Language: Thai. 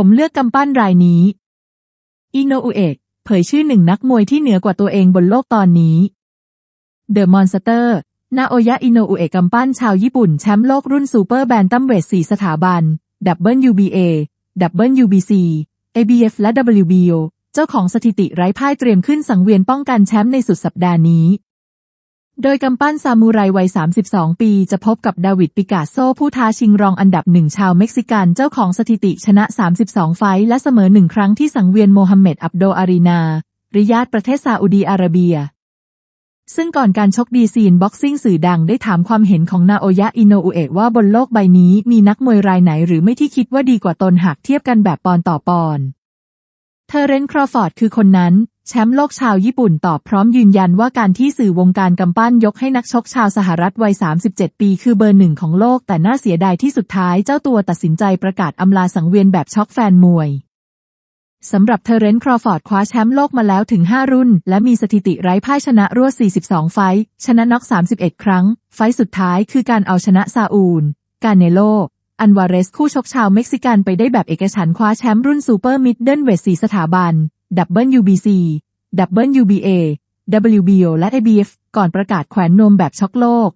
ผมเลือกกำปั้นรายนี้ อิโนอุเอะเผยชื่อหนึ่งนักมวยที่เหนือกว่าตัวเองบนโลกตอนนี้ เดอะมอนสเตอร์ นาโอยะอิโนอุเอะกำปั้นชาวญี่ปุ่นแชมป์โลกรุ่นซูเปอร์แบนตัมเวทสี่สถาบัน WBA WBC ABF และ WBO เจ้าของสถิติไร้พ่ายเตรียมขึ้นสังเวียนป้องกันแชมป์ในสุดสัปดาห์นี้ โดยกำปั้นซามูไรวัย 32 ปีจะพบกับดาวิดปิกาโซผู้ท้าชิงรองอันดับหนึ่งชาวเม็กซิกันเจ้าของสถิติชนะ 32 ไฟท์และเสมอหนึ่งครั้งที่สังเวียนโมฮัมเหม็ดอับโดอารีนา ริยาดประเทศซาอุดีอาระเบีย ซึ่งก่อนการชกดีซีนบ็อกซิ่งสื่อดังได้ถามความเห็นของนาโอยะอินโนอุเอะว่าบนโลกใบนี้มีนักมวยรายไหนหรือไม่ที่คิดว่าดีกว่าตนหากเทียบกันแบบปอนต่อปอนเทอเรนต์ครอฟอร์ดคือคนนั้น แชมป์โลกชาวญี่ปุ่นตอบพร้อมยืนยันว่าการที่สื่อวงการกำปั้นยกให้นักชกชาวสหรัฐวัย 37 ปีคือเบอร์หนึ่งของโลก แต่น่าเสียดายที่สุดท้ายเจ้าตัวตัดสินใจประกาศอำลาสังเวียนแบบช็อกแฟนมวยสำหรับเทเรนต์ครอฟอร์ดคว้าแชมป์โลกมาแล้วถึง 5 รุ่น และมีสถิติไร้พ่ายชนะรวด 42 ไฟท์ชนะน็อก 31 ครั้ง ไฟท์สุดท้ายคือการเอาชนะซาอูล กาเนโล อันวาเรสคู่ชกชาวเม็กซิกันไปได้แบบเอกฉันคว้าแชมป์รุ่นซูเปอร์มิดเดิลเวท4สถาบัน WBC WBA WBO และ ABF ก่อนประกาศแขวนนวมแบบช็อกโลก